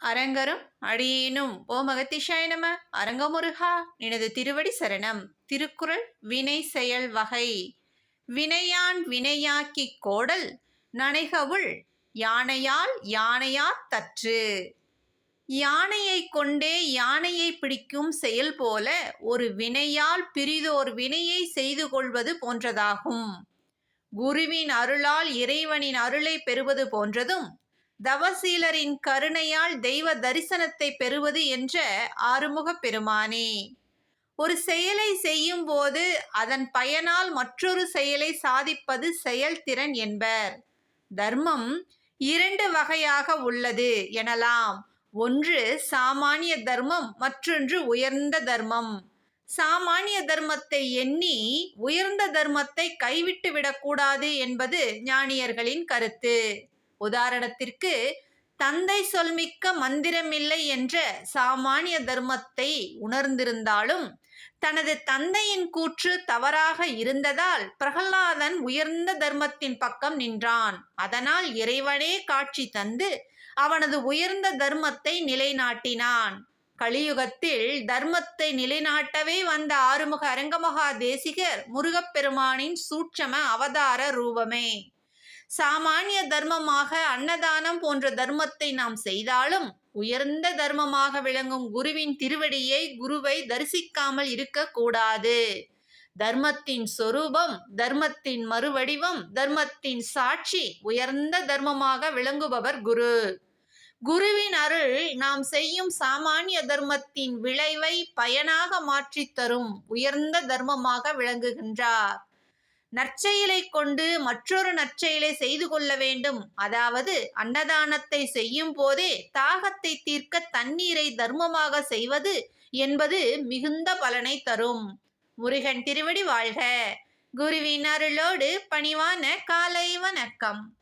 அரங்கரும் அடியேனும். ஓ மகத்திஷாய நம. அரங்கமுருகா எனது திருவடி சரணம். திருக்குறள் வினை செயல் வகை. வினையான் வினையாக்கிக் கோடல் நனைகவுள் யானையால் யானையா தற்று. யானையை கொண்டே யானையை பிடிக்கும் செயல் போல ஒரு வினையால் பிரிதோர் வினையை செய்து கொள்வது போன்றதாகும். குருவின் அருளால் இறைவனின் அருளை பெறுவது போன்றதும் தவசீலரின் கருணையால் தெய்வ தரிசனத்தை பெறுவது என்ற ஆறுமுகப் பெருமானே. ஒரு செயலை செய்யும் போது அதன் பயனால் மற்றொரு செயலை சாதிப்பது செயல்திறன் என்பர். தர்மம் இரண்டு வகையாக உள்ளது எனலாம். ஒன்று சாமானிய தர்மம் மற்றொன்று உயர்ந்த தர்மம். சாமானிய தர்மத்தை எண்ணி உயர்ந்த தர்மத்தை கைவிட்டு விடக்கூடாது என்பது ஞானியர்களின் கருத்து. உதாரணத்திற்கு தந்தை சொல்மிக்க மந்திரமில்லை என்ற சாமானிய தர்மத்தை உணர்ந்திருந்தாலும் தனது தந்தையின் கூற்று தவறாக இருந்ததால் பிரகலாதன் உயர்ந்த தர்மத்தின் பக்கம் நின்றான். அதனால் இறைவனே காட்சி தந்து அவனது உயர்ந்த தர்மத்தை நிலைநாட்டினான். கலியுகத்தில் தர்மத்தை நிலைநாட்டவே வந்த ஆறுமுக அரங்கமகா தேசிகர் முருகப்பெருமானின் சூட்சம அவதார ரூபமே. சாமானிய தர்மமாக அன்னதானம் போன்ற தர்மத்தை நாம் செய்தாலும் உயர்ந்த தர்மமாக விளங்கும் குருவின் திருவடியை குருவை தரிசிக்காமல் இருக்கக்கூடாது தர்மத்தின் சொரூபம் தர்மத்தின் மறுவடிவம் தர்மத்தின் சாட்சி உயர்ந்த தர்மமாக விளங்குபவர் குரு. குருவின் அருள் நாம் செய்யும் சாமானிய தர்மத்தின் விளைவை பயனாக மாற்றித் தரும் உயர்ந்த தர்மமாக விளங்குகின்றார். நற்செயலை கொண்டு மற்றொரு நற்செயலை செய்து கொள்ள வேண்டும். அதாவது அன்னதானத்தை செய்யும் போதே தாகத்தை தீர்க்க தண்ணீரை தர்மமாக செய்வது என்பது மிகுந்த பலனை தரும். முருகன் திருவடி வாழ்க. குருவின் அருளோடு பணிவான காலை வணக்கம்.